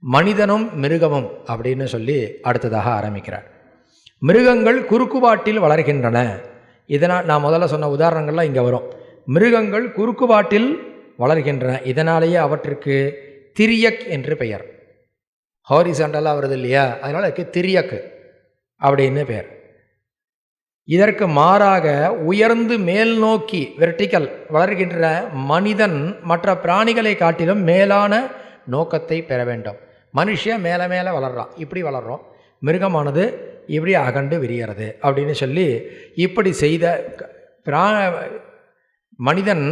மனிதனும் மிருகமும் அப்படின்னு சொல்லி அடுத்ததாக ஆரம்பிக்கிறார். மிருகங்கள் குறுக்குபாட்டில் வளர்கின்றன. இதனால் நான் முதல்ல சொன்ன உதாரணங்கள்லாம் இங்கே வரும். மிருகங்கள் குறுக்குபாட்டில் வளர்கின்றன. இதனாலேயே அவற்றுக்கு திரியக் என்று பெயர். ஹாரிசாண்டலாக வருது இல்லையா? அதனால் அதுக்கு திரியக் அப்படின்னு பெயர். இதற்கு மாறாக உயர்ந்து மேல் நோக்கி வெர்டிக்கல் வளர்கின்ற மனிதன் மற்ற பிராணிகளை காட்டிலும் மேலான நோக்கத்தை பெற வேண்டும். மனுஷன் மேலே மேலே வளர்றான். இப்படி வளர்றோம். மிருகமானது இப்படி அகண்டு விரிகிறது அப்படின்னு சொல்லி இப்படி செய்த பிரா மனிதன்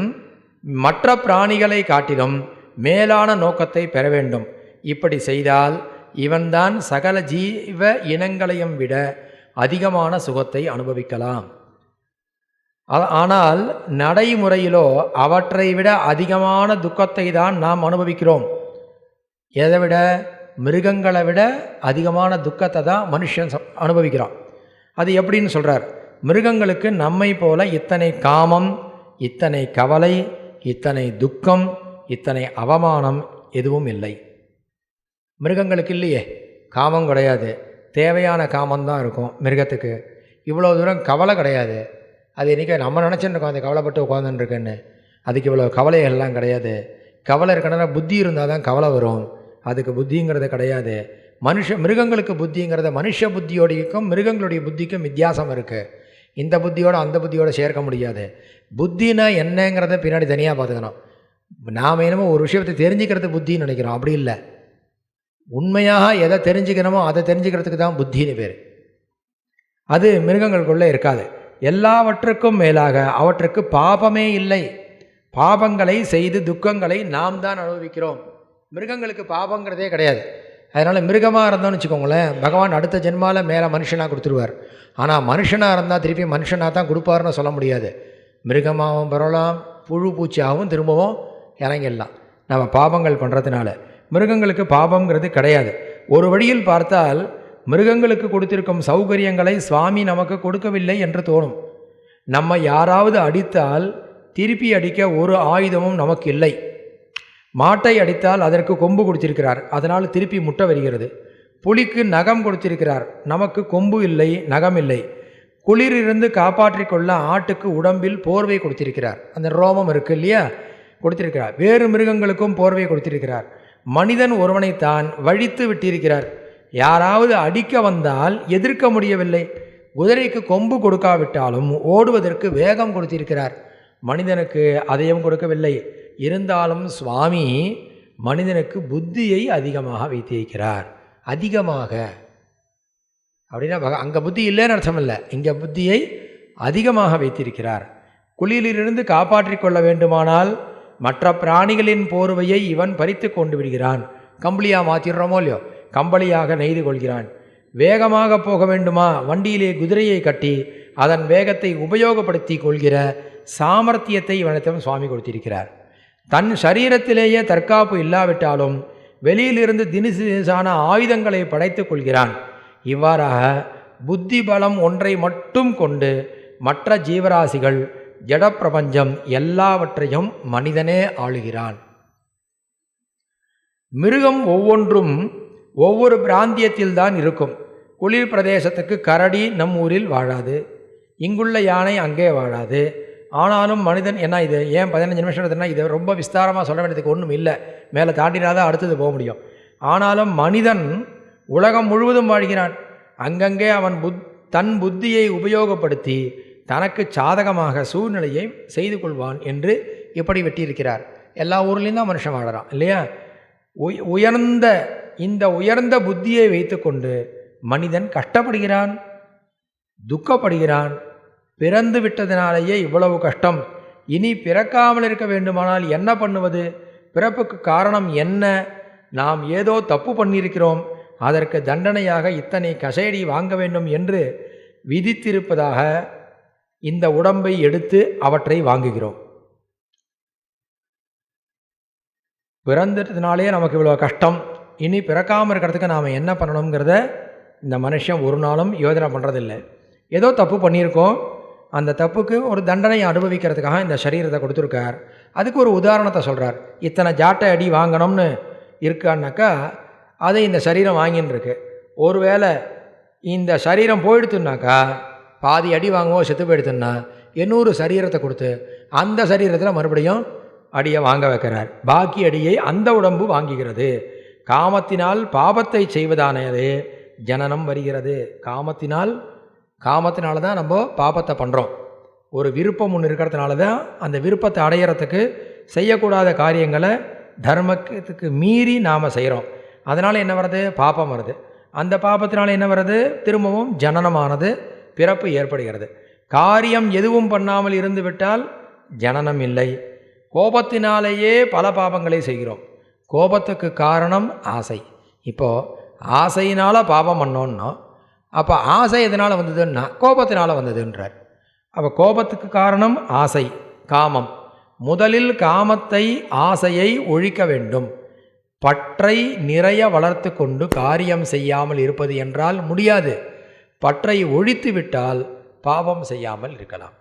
மற்ற பிராணிகளை காட்டிலும் மேலான நோக்கத்தை பெற வேண்டும். இப்படி செய்தால் இவன்தான் சகல ஜீவ இனங்களையும் விட அதிகமான சுகத்தை அனுபவிக்கலாம். ஆனால் நடைமுறையிலோ அவற்றை விட அதிகமான துக்கத்தை தான் நாம் அனுபவிக்கிறோம். எதை விட? மிருகங்களை விட அதிகமான துக்கத்தை தான் மனுஷன் ச- அனுபவிக்கிறான். அது எப்படின்னு சொல்கிறார் மிருகங்களுக்கு நம்மை போல இத்தனை காமம் இத்தனை கவலை இத்தனை துக்கம் இத்தனை அவமானம் எதுவும் இல்லை. மிருகங்களுக்கு இல்லையே. காமம் கிடையாது. தேவையான காமம் தான் இருக்கும் மிருகத்துக்கு. இவ்வளோ தூரம் கவலை கிடையாது. அது இன்றைக்கி நம்ம நினச்சிருக்கோம் அந்த கவலைப்பட்டு உட்காந்துருக்குன்னு அதுக்கு இவ்வளோ கவலைகள்லாம் கிடையாது. கவலை இருக்கணும்னா புத்தி இருந்தால் தான் கவலை வரும். அதுக்கு புத்திங்கிறது கிடையாது. மனுஷ மிருகங்களுக்கு புத்திங்கிறத மனுஷ புத்தியோடையும் மிருகங்களுடைய புத்திக்கும் வித்தியாசம் இருக்குது இந்த புத்தியோட அந்த புத்தியோட சேர்க்க முடியாது. புத்தினா என்னங்கிறத பின்னாடி தனியாக பார்த்துக்கணும். நாம் என்னமோ ஒரு விஷயத்தை தெரிஞ்சுக்கிறது புத்தின்னு நினைக்கிறோம். அப்படி இல்லை. உண்மையாக எதை தெரிஞ்சுக்கணுமோ அதை தெரிஞ்சுக்கிறதுக்கு தான் புத்தின்னு பேர். அது மிருகங்களுக்குள்ளே இருக்காது. எல்லாவற்றுக்கும் மேலாக அவற்றுக்கு பாபமே இல்லை. பாபங்களை செய்து துக்கங்களை நாம் தான் அனுபவிக்கிறோம். மிருகங்களுக்கு பாபங்கிறதே கிடையாது. அதனால் மிருகமாக இருந்தோம்னு வச்சுக்கோங்களேன் பகவான் அடுத்த ஜென்மாவில் மேலே மனுஷனாக கொடுத்துருவார். ஆனால் மனுஷனாக இருந்தால் திருப்பி மனுஷனாக தான் கொடுப்பாருன்னு சொல்ல முடியாது. மிருகமாகவும் பரவலாம் புழு பூச்சியாகவும் திரும்பவும் இறங்கிடலாம். நம்ம பாபங்கள் பண்ணுறதுனால மிருகங்களுக்கு பாபங்கிறது கிடையாது. ஒரு வழியில் பார்த்தால் மிருகங்களுக்கு கொடுத்திருக்கும் சௌகரியங்களை சுவாமி நமக்கு கொடுக்கவில்லை என்று தோணும். நம்ம யாராவது அடித்தால் திருப்பி அடிக்க ஒரு ஆயுதமும் நமக்கு இல்லை. மாட்டை அடித்தால் அதற்கு கொம்பு கொடுத்திருக்கிறார். அதனால் திருப்பி முட்டை வருகிறது புலிக்கு நகம் கொடுத்திருக்கிறார். நமக்கு கொம்பு இல்லை நகம் இல்லை குளிரிலிருந்து காப்பாற்றிக் கொள்ள ஆட்டுக்கு உடம்பில் போர்வை கொடுத்திருக்கிறார். அந்த ரோமம் இருக்கு இல்லையா? கொடுத்திருக்கிறார். வேறு மிருகங்களுக்கும் போர்வை கொடுத்திருக்கிறார். மனிதன் ஒருவனைத்தான் வழித்து விட்டிருக்கிறார். யாராவது அடிக்க வந்தால் எதிர்க்க முடியவில்லை. குதிரைக்கு கொம்பு கொடுக்காவிட்டாலும் ஓடுவதற்கு வேகம் கொடுத்திருக்கிறார். மனிதனுக்கு அதையும் கொடுக்கவில்லை. இருந்தாலும் சுவாமி மனிதனுக்கு புத்தியை அதிகமாக வைத்திருக்கிறார். அதிகமாக. அப்படின்னா பக- அங்கே புத்தி இல்லைன்னு அர்த்தம் இல்லை. இங்கே புத்தியை அதிகமாக வைத்திருக்கிறார். குளியிலிருந்து காப்பாற்றிக் கொள்ள வேண்டுமானால் மற்ற பிராணிகளின் போர்வையை இவன் பறித்து கொண்டு விடுகிறான். கம்பளியாக மாற்றிடுறோமோ இல்லையோ? கம்பளியாக நெய்து கொள்கிறான். வேகமாக போக வேண்டுமா? வண்டியிலே குதிரையை கட்டி அதன் வேகத்தை உபயோகப்படுத்தி கொள்கிற சாமர்த்தியத்தை இவனிடம் சுவாமி கொடுத்திருக்கிறார். தன் சரீரத்திலேயே தற்காப்பு இல்லாவிட்டாலும் வெளியிலிருந்து தினுசு தினுசான ஆயுதங்களை படைத்துக் கொள்கிறான். இவ்வாறாக புத்தி பலம் ஒன்றை மட்டும் கொண்டு மற்ற ஜீவராசிகள் ஜடப்பிரபஞ்சம் எல்லாவற்றையும் மனிதனே ஆளுகிறான். மிருகம் ஒவ்வொன்றும் ஒவ்வொரு பிராந்தியத்தில்தான் இருக்கும். குளிர் பிரதேசத்துக்கு கரடி நம் ஊரில் வாழாது. இங்குள்ள யானை அங்கே வாழாது. ஆனாலும் மனிதன் என்ன இது ஏன் பதினஞ்சு நிமிஷம் எடுத்துனா இது ரொம்ப விஸ்தாரமாக சொல்ல வேண்டியதுக்கு ஒன்றும் இல்லை. மேலே தாண்டினாதான் அடுத்தது போக முடியும். ஆனாலும் மனிதன் உலகம் முழுவதும் வாழ்கிறான். அங்கங்கே அவன் புத் தன் புத்தியை உபயோகப்படுத்தி தனக்கு சாதகமாக சூழ்நிலையை செய்து கொள்வான் என்று இப்படி வெட்டியிருக்கிறார். எல்லா ஊர்லேயும் தான் மனுஷன் வாழறான் இல்லையா? உயர்ந்த இந்த உயர்ந்த புத்தியை வைத்துக்கொண்டு மனிதன் கஷ்டப்படுகிறான் துக்கப்படுகிறான் பிறந்து விட்டதினாலேயே இவ்வளவு கஷ்டம். இனி பிறக்காமல் இருக்க வேண்டுமானால் என்ன பண்ணுவது? பிறப்புக்கு காரணம் என்ன? நாம் ஏதோ தப்பு பண்ணியிருக்கிறோம். அதற்கு தண்டனையாக இத்தனை கசையடி வாங்க வேண்டும் என்று விதித்திருப்பதாக இந்த உடம்பை எடுத்து அவற்றை வாங்குகிறோம். பிறந்ததுனாலே நமக்கு இவ்வளோ கஷ்டம். இனி பிறக்காமல் இருக்கிறதுக்கு நாம் என்ன பண்ணணுங்கிறத இந்த மனுஷன் ஒரு நாளும் யோஜனை பண்ணுறதில்லை ஏதோ தப்பு பண்ணியிருக்கோம். அந்த தப்புக்கு ஒரு தண்டனை அனுபவிக்கிறதுக்காக இந்த சரீரத்தை கொடுத்துருக்கார். அதுக்கு ஒரு உதாரணத்தை சொல்கிறார் இத்தனை ஜாட்டை அடி வாங்கணும்னு இருக்கான்னாக்கா அதை இந்த சரீரம் வாங்கின்னு இருக்கு ஒருவேளை இந்த சரீரம் போயிடுத்துனாக்கா பாதி அடி வாங்குவோம் செத்து போயிடுத்துன்னா இன்னொரு சரீரத்தை கொடுத்து அந்த சரீரத்தில் மறுபடியும் அடியை வாங்க வைக்கிறார். பாக்கி அடியை அந்த உடம்பு வாங்குகிறது. காமத்தினால் பாபத்தை செய்வதானது ஜனனம் வருகிறது. காமத்தினால் காமத்தினால தான் நம்ம பாபத்தை பண்ணுறோம் ஒரு விருப்பம் ஒன்று இருக்கிறதுனால தான் அந்த விருப்பத்தை அடையிறதுக்கு செய்யக்கூடாத காரியங்களை தர்மத்துக்கு மீறி நாம் செய்கிறோம் அதனால் என்ன வருது பாபம் வருது. அந்த பாபத்தினால் என்ன வருது திரும்பவும் ஜனனமானது பிறப்பு ஏற்படுகிறது. காரியம் எதுவும் பண்ணாமல் இருந்து விட்டால் ஜனனம் இல்லை. கோபத்தினாலேயே பல பாபங்களை செய்கிறோம். கோபத்துக்கு காரணம் ஆசை. இப்போது ஆசையினால் பாபம் பண்ணோன்னா அப்போ ஆசை எதனால் வந்ததுன்னா கோபத்தினால் வந்ததுன்றார். அப்போ கோபத்துக்கு காரணம் ஆசை காமம். முதலில் காமத்தை ஆசையை ஒழிக்க வேண்டும். பற்றை நிறைய வளர்த்து கொண்டு காரியம் செய்யாமல் இருப்பது என்றால் முடியாது. பற்றை ஒழித்து விட்டால் பாவம் செய்யாமல் இருக்கலாம்.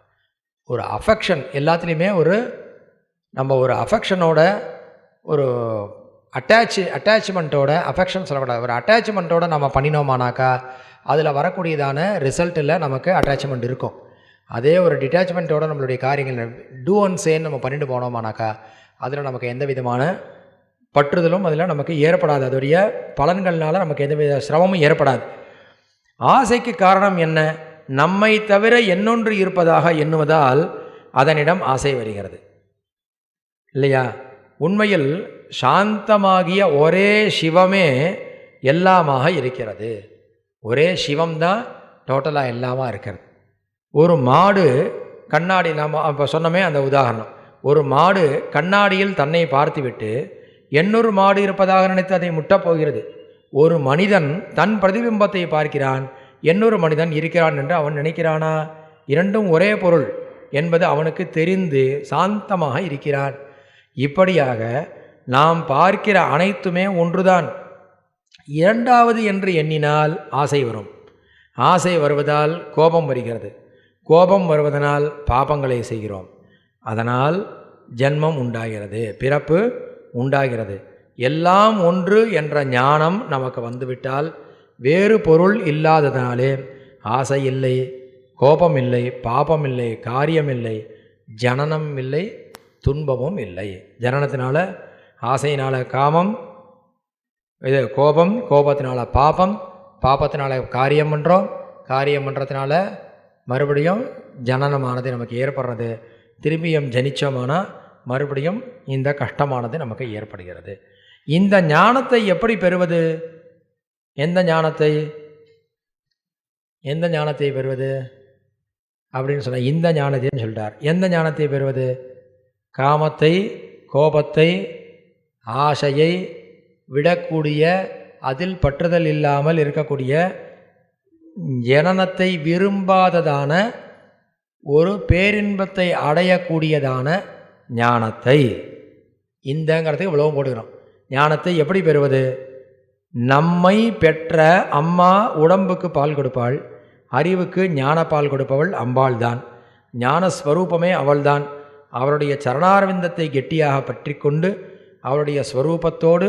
ஒரு அஃபெக்ஷன் எல்லாத்துலேயுமே ஒரு நம்ம ஒரு அஃபெக்ஷனோட ஒரு அட்டாச் அட்டாச்மெண்ட்டோட அஃபெக்ஷன் சொல்லக்கூடாது ஒரு அட்டாச்மெண்ட்டோட நம்ம பண்ணினோமானாக்கா அதில் வரக்கூடியதான ரிசல்ட்டில் நமக்கு அட்டாச்மெண்ட் இருக்கும். அதே ஒரு டிட்டாச்மெண்ட்டோட நம்மளுடைய காரியங்கள் டூ அண்ட் சேன்னு நம்ம பண்ணிட்டு போனோமானாக்கா அதில் நமக்கு எந்த விதமான பற்றுதலும் அதில் நமக்கு ஏற்படாது. அதோடைய பலன்கள்னால நமக்கு எந்த வித சிரமமும் ஏற்படாது. ஆசைக்கு காரணம் என்ன? நம்மை தவிர என்னொன்று இருப்பதாக எண்ணுவதால் அதனிடம் ஆசை வருகிறது. இல்லையா? உண்மையில் சாந்தமாகிய ஒரே சிவமே எல்லாமாக இருக்கிறது. ஒரே சிவம்தான் டோட்டலாக எல்லாமாக இருக்கிறது. ஒரு மாடு கண்ணாடி நாம் இப்போ சொன்னமே அந்த உதாரணம். ஒரு மாடு கண்ணாடியில் தன்னை பார்த்துவிட்டு எண்ணூறு மாடு இருப்பதாக நினைத்து அதை முட்டப் போகிறது. ஒரு மனிதன் தன் பிரதிபிம்பத்தை பார்க்கிறான். எண்ணூறு மனிதன் இருக்கிறான் என்று அவன் நினைக்கிறானா? இரண்டும் ஒரே பொருள் என்பது அவனுக்கு தெரிந்து சாந்தமாக இருக்கிறான். இப்படியாக நாம் பார்க்கிற அனைத்துமே ஒன்றுதான். இரண்டாவது என்று எண்ணினால் ஆசை வரும். ஆசை வருவதால் கோபம் வருகிறது. கோபம் வருவதனால் பாபங்களை செய்கிறோம். அதனால் ஜென்மம் உண்டாகிறது. பிறப்பு உண்டாகிறது. எல்லாம் ஒன்று என்ற ஞானம் நமக்கு வந்துவிட்டால் வேறு பொருள் இல்லாததனாலே ஆசை இல்லை கோபம் இல்லை பாபம் இல்லை காரியம் இல்லை ஜனனம் இல்லை துன்பமும் இல்லை. ஜனனத்தினால ஆசையினால் காமம் இது கோபம் கோபத்தினால பாபம் பாபத்தினால காரியம் பண்ணுறோம் காரியம் பண்ணுறதுனால மறுபடியும் ஜனனமானது நமக்கு ஏற்படுறது. திரும்பியும் ஜனிச்சோமானால் மறுபடியும் இந்த கஷ்டமானது நமக்கு ஏற்படுகிறது. இந்த ஞானத்தை எப்படி பெறுவது? எந்த ஞானத்தை? எந்த ஞானத்தை பெறுவது? அப்படின்னு சொன்ன இந்த ஞானத்தைன்னு சொல்லிட்டார் எந்த ஞானத்தை பெறுவது? காமத்தை கோபத்தை ஆசையை விடக்கூடிய அதில் பற்றுதல் இல்லாமல் இருக்கக்கூடிய ஜனனத்தை விரும்பாததான ஒரு பேரின்பத்தை அடையக்கூடியதான ஞானத்தை. இந்தங்கிறதுக்கு இவ்வளவும் போடுகிறோம் ஞானத்தை எப்படி பெறுவது? நம்மை பெற்ற அம்மா உடம்புக்கு பால் கொடுப்பாள் அறிவுக்கு ஞான பால் கொடுப்பவள் அம்பாள் தான் ஞானஸ்வரூபமே அவள்தான். அவருடைய சரணார்விந்தத்தை கெட்டியாக பற்றி கொண்டு அவருடைய ஸ்வரூபத்தோடு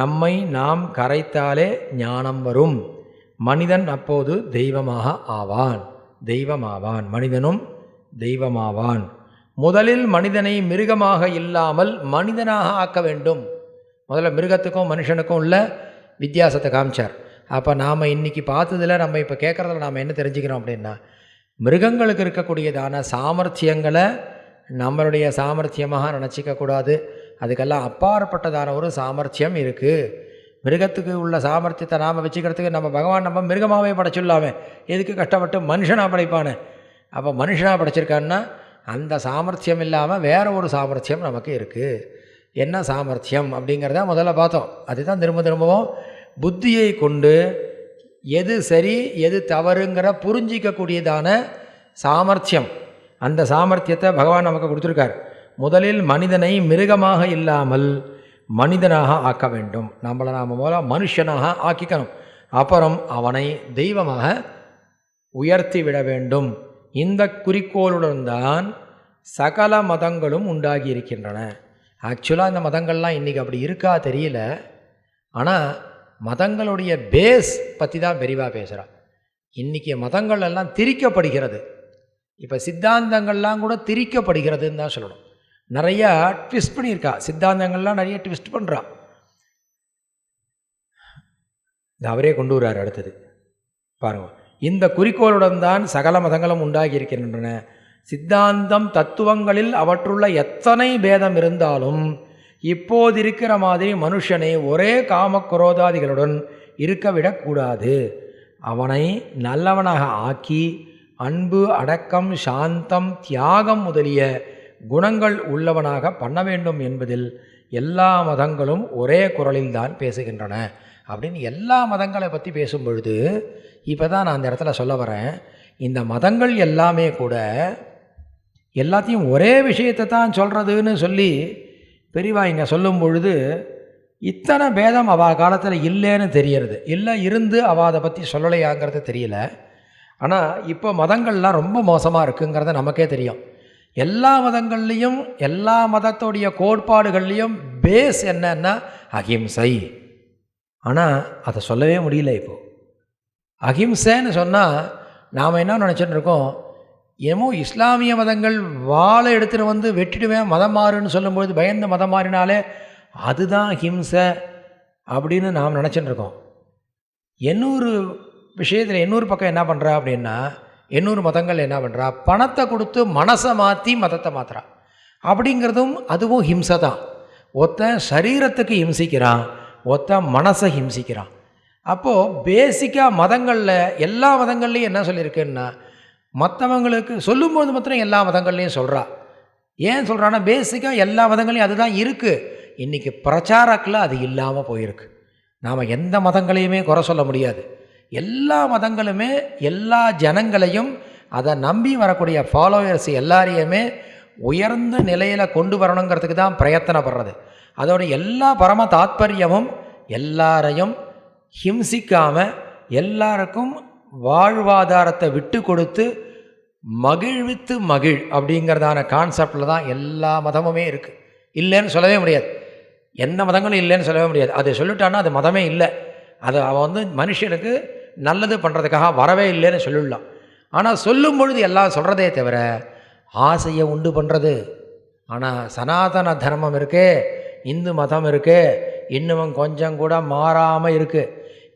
நம்மை நாம் கரைத்தாலே ஞானம் வரும். மனிதன் அப்போது தெய்வமாக ஆவான். தெய்வமாவான். மனிதனும் தெய்வமாவான். முதலில் மனிதனை மிருகமாக இல்லாமல் மனிதனாக ஆக்க வேண்டும். முதல்ல மிருகத்துக்கும் மனுஷனுக்கும் உள்ள வித்தியாசத்தை காமிச்சார். அப்போ நாம் இன்றைக்கி பார்த்ததில் நம்ம இப்போ கேட்குறதுல நாம் என்ன தெரிஞ்சுக்கிறோம் அப்படின்னா மிருகங்களுக்கு இருக்கக்கூடியதான சாமர்த்தியங்களை நம்மளுடைய சாமர்த்தியமாக நினச்சிக்க கூடாது. அதுக்கெல்லாம் அப்பாற்பட்டதான ஒரு சாமர்த்தியம் இருக்குது மிருகத்துக்கு உள்ள சாமர்த்தியத்தை நாம் வச்சுக்கிறதுக்கு நம்ம பகவான் நம்ம மிருகமாகவே படைச்சிடலாமே. எதுக்கு கஷ்டப்பட்டு மனுஷனாக படைப்பானே? அப்போ மனுஷனாக படைச்சிருக்கான்னா அந்த சாமர்த்தியம் இல்லாமல் வேறு ஒரு சாமர்த்தியம் நமக்கு இருக்குது என்ன சாமர்த்தியம் அப்படிங்கிறத முதல்ல பார்த்தோம். அதுதான் திரும்ப திரும்பவும் புத்தியை கொண்டு எது சரி எது தவறுங்கிற புரிஞ்சிக்கக்கூடியதான சாமர்த்தியம். அந்த சாமர்த்தியத்தை பகவான் நமக்கு கொடுத்துருக்கார். முதலில் மனிதனை மிருகமாக இல்லாமல் மனிதனாக ஆக்க வேண்டும். நம்மளை நாம் போல மனுஷனாக ஆக்கிக்கணும். அப்புறம் அவனை தெய்வமாக உயர்த்தி விட வேண்டும். இந்த குறிக்கோளுடன் தான் சகல மதங்களும் உண்டாகி இருக்கின்றன. ஆக்சுவலாக இந்த மதங்கள்லாம் இன்றைக்கி அப்படி இருக்கா தெரியல. ஆனால் மதங்களுடைய பேஸ் பற்றி தான் விரிவாக பேசுகிறான் இன்றைக்கி மதங்கள் எல்லாம் திரிக்கப்படுகிறது. இப்போ சித்தாந்தங்கள்லாம் கூட திரிக்கப்படுகிறதுன்னு தான் சொல்லணும். நிறையா ட்விஸ்ட் பண்ணியிருக்கா. சித்தாந்தங்கள்லாம் நிறைய ட்விஸ்ட் பண்ணுறா இந்த அவரே கொண்டு வர்றார் அடுத்தது. பாருங்க. இந்த குறிக்கோளுடன் தான் சகல மதங்களும் உண்டாகி இருக்கின்றன சித்தாந்தம் தத்துவங்களில் அவற்றுள்ள எத்தனை பேதம் இருந்தாலும் இப்போது இருக்கிற மாதிரி மனுஷனை ஒரே காமக்குரோதாதிகளுடன் இருக்க விடக்கூடாது அவனை நல்லவனாக ஆக்கி அன்பு அடக்கம் சாந்தம் தியாகம் முதலிய குணங்கள் உள்ளவனாக பண்ண வேண்டும் என்பதில் எல்லா மதங்களும் ஒரே குரலில் தான் பேசுகின்றன. அப்படின்னு எல்லா மதங்களை பற்றி பேசும் பொழுது இப்போ தான் நான் அந்த இடத்துல சொல்ல வரேன். இந்த மதங்கள் எல்லாமே கூட எல்லாத்தையும் ஒரே விஷயத்தை தான் சொல்கிறதுன்னு சொல்லி பெரியவா இங்கே சொல்லும் பொழுது இத்தனை பேதம் அவா காலத்தில் இல்லைன்னு தெரியறது. இல்லை இருந்து அவள் அதை பற்றி சொல்லலையாங்கிறது தெரியல. ஆனால் இப்போ மதங்கள்லாம் ரொம்ப மோசமாக இருக்குங்கிறத நமக்கே தெரியும். எல்லா மதங்கள்லேயும் எல்லா மதத்தோடைய கோட்பாடுகள்லேயும் பேஸ் என்னன்னா அகிம்சை ஆனால் அதை சொல்லவே முடியல இப்போது அகிம்சைன்னு சொன்னால் நாம் என்ன நினச்சிட்டு இருக்கோம்? ஏமோ இஸ்லாமிய மதங்கள் வாழை எடுத்துகிட்டு வந்து வெட்டிடுவேன் மதம் மாறுன்னு சொல்லும்பொழுது பயந்து மதம் மாறினாலே அதுதான் ஹிம்சை அப்படின்னு நாம் நினச்சிட்டு இருக்கோம். இன்னொரு விஷயத்தில் இன்னொரு பக்கம் என்ன பண்ணுறா அப்படின்னா இன்னொரு மதங்கள் என்ன பண்ணுறா பணத்தை கொடுத்து மனசை மாற்றி மதத்தை மாற்றுறா அப்படிங்கிறதும் அதுவும் ஹிம்சை தான். ஒருத்தன் சரீரத்துக்கு ஹிம்சிக்கிறான் ஒருத்தன் மனசை ஹிம்சிக்கிறான். அப்போது பேசிக்காக மதங்களில் எல்லா மதங்கள்லையும் என்ன சொல்லியிருக்குன்னா மற்றவங்களுக்கு சொல்லும்போது மாத்திரம் எல்லா மதங்கள்லையும் சொல்கிறா ஏன் சொல்கிறான்னா பேசிக்காக எல்லா மதங்களையும் அதுதான் இருக்குது இன்றைக்கி பிரச்சாரக்கில் அது இல்லாமல் போயிருக்கு. நாம் எந்த மதங்களையுமே குறை சொல்ல முடியாது. எல்லா மதங்களுமே எல்லா ஜனங்களையும் அதை நம்பி வரக்கூடிய ஃபாலோவர்ஸ் எல்லாரையுமே உயர்ந்த நிலையில் கொண்டு வரணுங்கிறதுக்கு தான் பிரயத்தனப்படுறது. அதோட எல்லா பரம தாத்பரியமும் எல்லாரையும் ஹிம்சிக்காமல் எல்லாருக்கும் வாழ்வாதாரத்தை விட்டு கொடுத்து மகிழ்வித்து மகிழ் அப்படிங்கிறதான கான்செப்டில் தான் எல்லா மதமுமே இருக்குது இல்லைன்னு சொல்லவே முடியாது. எந்த மதங்களும் இல்லைன்னு சொல்லவே முடியாது. அது சொல்லிட்டான்னா அது மதமே இல்லை. அது அவன் வந்து மனுஷனுக்கு நல்லது பண்ணுறதுக்காக வரவே இல்லைன்னு சொல்லிடலாம். ஆனால் சொல்லும் பொழுது எல்லாம் சொல்கிறதே தவிர ஆசையை உண்டு பண்ணுறது ஆனால் சனாதன தர்மம் இருக்குது இந்து மதம் இருக்குது இன்னமும் கொஞ்சம் கூட மாறாமல் இருக்குது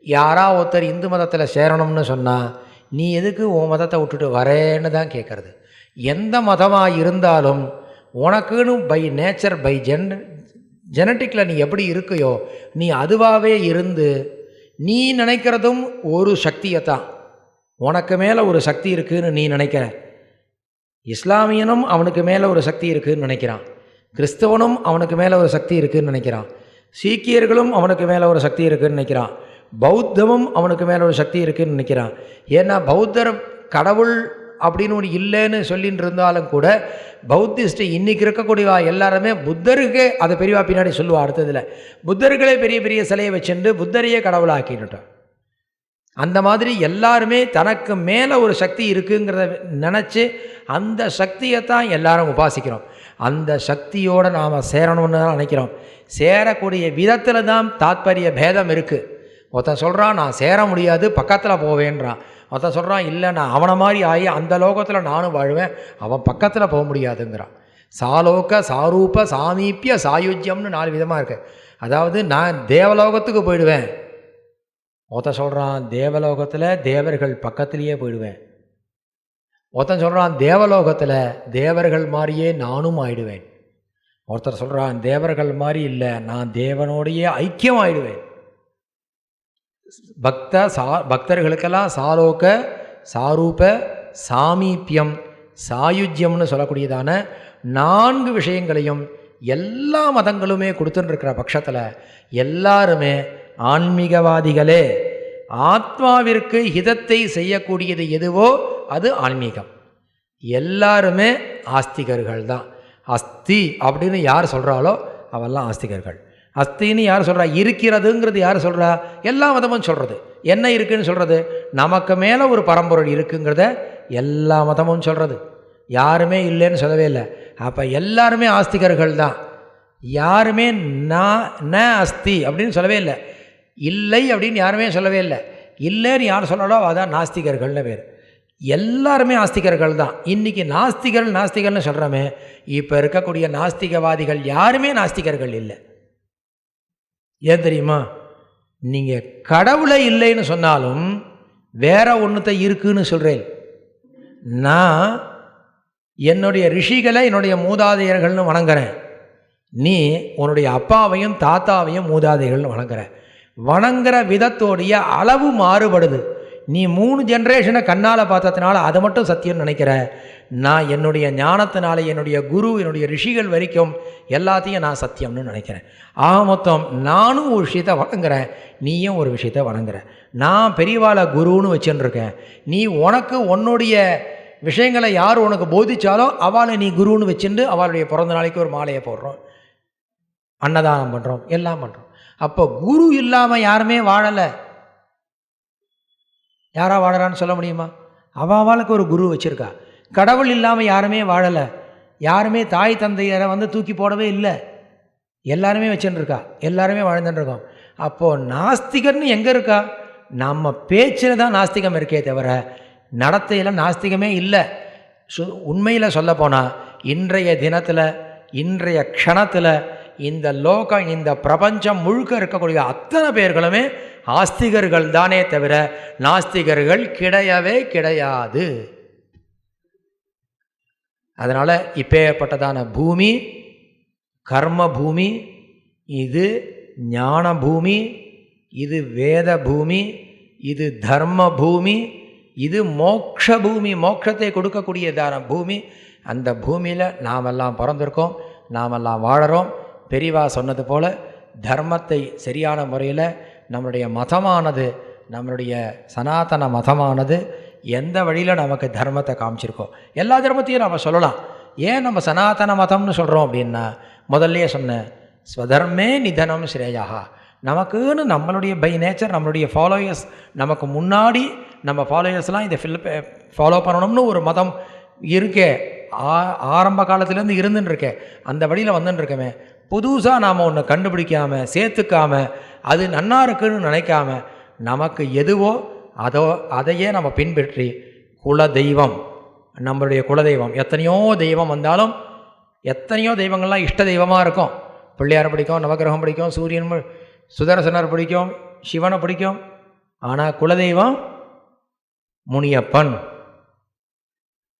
யாரா ஒருத்தர் இந்து மதத்தில் சேரணும்னு சொன்னால் நீ எதுக்கு உன் மதத்தை விட்டுட்டு வரேன்னு தான் கேட்குறது எந்த மதமாக இருந்தாலும் உனக்குன்னு பை நேச்சர் பை ஜென் ஜெனட்டிக்கில் நீ எப்படி இருக்கையோ நீ அதுவாகவே இருந்து நீ நினைக்கிறதும் ஒரு சக்தியை தான் உனக்கு மேலே ஒரு சக்தி இருக்குதுன்னு நீ நினைக்கிற. இஸ்லாமியனும் அவனுக்கு மேலே ஒரு சக்தி இருக்குதுன்னு நினைக்கிறான். கிறிஸ்தவனும் அவனுக்கு மேலே ஒரு சக்தி இருக்குதுன்னு நினைக்கிறான். சீக்கியர்களும் அவனுக்கு மேலே ஒரு சக்தி இருக்குதுன்னு நினைக்கிறான். பௌத்தமும் அவனுக்கு மேலே ஒரு சக்தி இருக்குதுன்னு நினைக்கிறான். ஏன்னா பௌத்தர் கடவுள் அப்படின்னு ஒன்று இல்லைன்னு சொல்லின்னு இருந்தாலும் கூட பௌத்திஸ்ட் இன்றைக்கி இருக்கக்கூடிய எல்லாருமே புத்தருக்கு அதை பெரியவா பின்னாடி சொல்லுவா அடுத்ததில். புத்தர்களே பெரிய பெரிய சிலையை வச்சுட்டு புத்தரையே கடவுளாக்கின்னுட்டோம் அந்த மாதிரி எல்லாருமே தனக்கு மேலே ஒரு சக்தி இருக்குங்கிறத நினச்சி அந்த சக்தியை தான் எல்லாரும் உபாசிக்கிறோம். அந்த சக்தியோடு நாம் சேரணும்னு தான் நினைக்கிறோம். சேரக்கூடிய விதத்தில் தான் தாத்பரிய பேதம் இருக்குது ஒருத்தன் சொல்கிறான் நான் சேர முடியாது பக்கத்தில் போவேன்றான். ஒருத்தன் சொல்கிறான் இல்லை நான் அவனை மாதிரி ஆகி அந்த லோகத்தில் நானும் வாழ்வேன் அவன் பக்கத்தில் போக முடியாதுங்கிறான். சாலோக சாரூப சாமீப்பிய சாயுஜ்யம்னு நாலு விதமாக இருக்குது அதாவது நான் தேவலோகத்துக்கு போயிடுவேன். ஒருத்தன் சொல்கிறான் தேவலோகத்தில் தேவர்கள் பக்கத்துலேயே போயிடுவேன். ஒருத்தன் சொல்கிறான் தேவலோகத்தில் தேவர்கள் மாதிரியே நானும் ஆயிடுவேன். ஒருத்தர் சொல்கிறான் தேவர்கள் மாதிரி இல்லை நான் தேவனோடையே ஐக்கியம் ஆயிடுவேன் பக்த சா பக்தர்களுக்கெல்லாம் சாலோக சாரூப சாமீபியம் சாயுஜ்யம்னு சொல்லக்கூடியதான நான்கு விஷயங்களையும் எல்லா மதங்களுமே கொடுத்துட்டுருக்கிற பட்சத்தில் எல்லாருமே ஆன்மீகவாதிகளே. ஆத்மாவிற்கு ஹிதத்தை செய்யக்கூடியது எதுவோ அது ஆன்மீகம். எல்லாருமே ஆஸ்திகர்கள் தான் அஸ்தி அப்படின்னு யார் சொல்கிறாளோ அவெல்லாம் ஆஸ்திகர்கள். அஸ்தின்னு யார் சொல்கிறா இருக்கிறதுங்கிறது யார் சொல்கிறா எல்லா மதமும் சொல்கிறது என்ன இருக்குதுன்னு சொல்கிறது நமக்கு மேலே ஒரு பரம்பொருள் இருக்குங்கிறத எல்லா மதமும் சொல்கிறது யாருமே இல்லைன்னு சொல்லவே இல்லை. அப்போ எல்லாருமே ஆஸ்திகர்கள் தான். யாருமே நான் ந அஸ்தி அப்படின்னு சொல்லவே இல்லை. இல்லை அப்படின்னு யாருமே சொல்லவே இல்லை. இல்லைன்னு யார் சொல்லலோ அதான் நாஸ்திகர்கள்னு பேர். எல்லாருமே ஆஸ்திகர்கள் தான். இன்றைக்கி நாஸ்திகர்கள் நாஸ்திகர்னு சொல்கிறோமே இப்போ இருக்கக்கூடிய நாஸ்திகவாதிகள் யாருமே நாஸ்திகர்கள் இல்லை. ஏன் தெரியுமா? நீங்கள் கடவுளை இல்லைன்னு சொன்னாலும் வேற ஒன்றுத்தை இருக்குன்னு சொல்கிறேன் நான் என்னுடைய ரிஷிகளை என்னுடைய மூதாதையர்கள்னு வணங்குறேன். நீ உன்னுடைய அப்பாவையும் தாத்தாவையும் மூதாதைகள்னு வணங்குற. வணங்குற விதத்தோடைய அளவு மாறுபடுது. நீ மூணு ஜென்ரேஷனை கண்ணால் பார்த்ததுனால அதை மட்டும் சத்தியம்னு நினைக்கிற. நான் என்னுடைய ஞானத்தினால என்னுடைய குரு என்னுடைய ரிஷிகள் வரைக்கும் எல்லாத்தையும் நான் சத்தியம்னு நினைக்கிறேன். ஆக மொத்தம் நானும் ஒரு விஷயத்தை வணங்குறேன் நீயும் ஒரு விஷயத்த வணங்குற. நான் பெரியவாளை குருன்னு வச்சுருக்கேன். நீ உனக்கு உன்னுடைய விஷயங்களை யார் உனக்கு போதிச்சாலோ அவளை நீ குருன்னு வச்சுட்டு அவளுடைய பிறந்த நாளைக்கு ஒரு மாலையை போடுறோம். அன்னதானம் பண்ணுறோம் எல்லாம் பண்ணுறோம் அப்போ குரு இல்லாமல் யாருமே வாழலை. யாராக வாழறான்னு சொல்ல முடியுமா? அவள் அவளுக்கு ஒரு குரு வச்சுருக்கா. கடவுள் இல்லாமல் யாருமே வாழலை. யாருமே தாய் தந்தையரை வந்து தூக்கி போடவே இல்லை. எல்லாருமே வச்சுருக்கா எல்லாருமே வாழ்ந்துட்டுருக்கோம் அப்போது நாஸ்திகர்னு எங்கே இருக்கா? நம்ம பேச்சில் தான் நாஸ்திகம் இருக்கே தவிர நடத்தையில் நாஸ்திகமே இல்லை. சு உண்மையில் சொல்லப்போனால் இன்றைய தினத்தில் இன்றைய க்ஷணத்தில் இந்த லோகம் இந்த பிரபஞ்சம் முழுக்க இருக்கக்கூடிய அத்தனை பேர்களுமே ஆஸ்திகர்கள் தானே தவிர நாஸ்திகர்கள் கிடையவே கிடையாது. அதனால் இப்பேற்பட்டதான பூமி கர்ம பூமி இது ஞான பூமி இது வேத பூமி இது தர்ம பூமி இது மோக்ஷ பூமி மோட்சத்தை கொடுக்கக்கூடியதான பூமி. அந்த பூமியில் நாமெல்லாம் பிறந்திருக்கோம் நாமெல்லாம் வாழறோம். பெரிவா சொன்னது போல் தர்மத்தை சரியான முறையில் நம்மளுடைய மதமானது நம்மளுடைய சனாதன மதமானது எந்த வழியில் நமக்கு தர்மத்தை காமிச்சிருக்கோம் எல்லா தர்மத்தையும் நம்ம சொல்லலாம். ஏன் நம்ம சனாதன மதம்னு சொல்கிறோம் அப்படின்னா முதல்லையே சொன்னேன் ஸ்வதர்மே நிதனம் ஸ்ரேயா நமக்குன்னு நம்மளுடைய பை நேச்சர் நம்மளுடைய ஃபாலோயர்ஸ் நமக்கு முன்னாடி நம்ம ஃபாலோயர்ஸ்லாம் இதை ஃபில் ஃபாலோ பண்ணணும்னு ஒரு மதம் இருக்கே. ஆ ஆரம்ப காலத்துலேருந்து இருந்துன்னு இருக்கே. அந்த வழியில் வந்துன்னு இருக்கமே. புதுசாக நாம் ஒன்று கண்டுபிடிக்காம சேர்த்துக்காம அது நன்னா இருக்குன்னு நினைக்காம நமக்கு எதுவோ அதோ அதையே நம்ம பின்பற்றி குல தெய்வம் நம்மளுடைய குலதெய்வம் எத்தனையோ தெய்வம் வந்தாலும் எத்தனையோ தெய்வங்கள்லாம் இஷ்ட தெய்வமாக இருக்கும். பிள்ளையார் பிடிக்கும் நவகிரகம் பிடிக்கும் சூரியன் சுதரசனர் பிடிக்கும் சிவனை பிடிக்கும். ஆனால் குலதெய்வம் முனியப்பன்.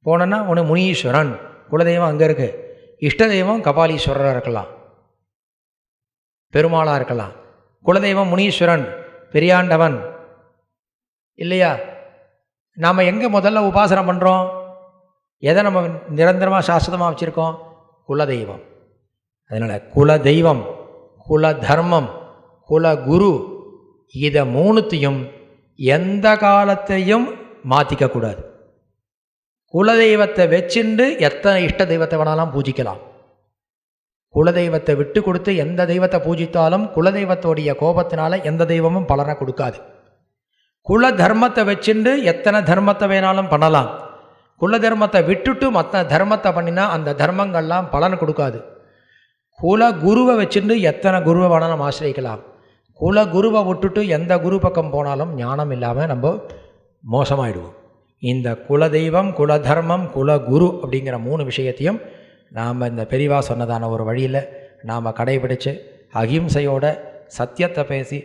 போனோன்னா ஒன்று முனீஸ்வரன். குலதெய்வம் அங்கே இருக்குது இஷ்ட தெய்வம் கபாலீஸ்வரராக இருக்கலாம். பெருமாளாக இருக்கலாம் குலதெய்வம் முனீஸ்வரன் பெரியாண்டவன். இல்லையா? நாம் எங்கே முதல்ல உபாசனை பண்ணுறோம் எதை நம்ம நிரந்தரமாக சாஸ்வதமாக வச்சுருக்கோம்? குலதெய்வம். அதனால் குல தெய்வம் குல தர்மம் குல குரு இதை மூணுத்தையும் எந்த காலத்தையும் மாற்றிக்கக்கூடாது குலதெய்வத்தை வச்சுண்டு எத்தனை இஷ்ட தெய்வத்தை வேணாலும் பூஜிக்கலாம். குலதெய்வத்தை விட்டு கொடுத்து எந்த தெய்வத்தை பூஜித்தாலும் குலதெய்வத்தோடைய கோபத்தினால எந்த தெய்வமும் பலனை கொடுக்காது. குல தர்மத்தை வச்சுண்டு எத்தனை தர்மத்தை வேணாலும் பண்ணலாம். குல தர்மத்தை விட்டுட்டு மற்ற தர்மத்தை பண்ணினா அந்த தர்மங்கள்லாம் பலன் கொடுக்காது. குல குருவை வச்சுட்டு எத்தனை குருவை வேணாலும் ஆசிரியக்கலாம். குல குருவை விட்டுட்டு எந்த குரு பக்கம் போனாலும் ஞானம் இல்லாமல் நம்ம மோசமாயிடுவோம். இந்த குலதெய்வம் குலதர்மம் குலகுரு அப்படிங்கிற மூணு விஷயத்தையும் நாம் இந்த பெரிவா சொன்னதான ஒரு வழியில் நாம் கடைபிடித்து அகிம்சையோட சத்தியத்தை பேசி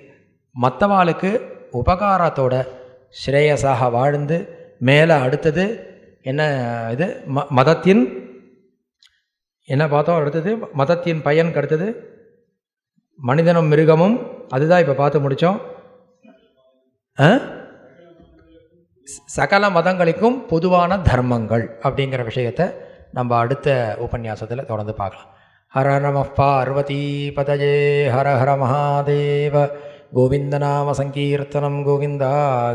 மற்றவாளுக்கு உபகாரத்தோட ஸ்ரேயஸாக வாழ்ந்து மேலே அடுத்தது என்ன இது? ம மதத்தின் என்ன பார்த்தோம்? அடுத்தது மதத்தின் பயன் அடுத்தது மனிதனும் மிருகமும் அதுதான் இப்போ பார்த்து முடித்தோம் சகல மதங்களுக்கும் பொதுவான தர்மங்கள் அப்படிங்கிற விஷயத்தை நம்ம அடுத்த உபன்யாசத்தில் தொடர்ந்து பார்க்கலாம். ஹர நம பார்வதி பதஜே ஹர ஹர மகாதேவ. கோவிந்த நாம சங்கீர்த்தனம் கோவிந்தா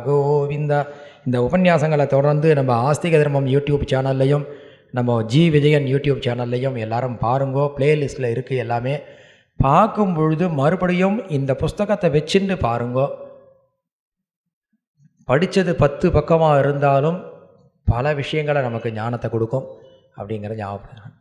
கோவிந்தா. இந்த உபன்யாசங்களை தொடர்ந்து நம்ம ஆஸ்திக தர்மம் யூடியூப் சேனல்லையும் நம்ம ஜி விஜயன் யூடியூப் சேனல்லையும் எல்லாரும் பாருங்கோ. பிளேலிஸ்ட்டில் இருக்குது எல்லாமே. பார்க்கும் பொழுது மறுபடியும் இந்த புஸ்தகத்தை வச்சுட்டு பாருங்கோ. படித்தது பத்து பக்கமாக இருந்தாலும் பல விஷயங்களை நமக்கு ஞானத்தை கொடுக்கும். அப்படிங்கிறத ஞாபகப்படுத்துகிறேன்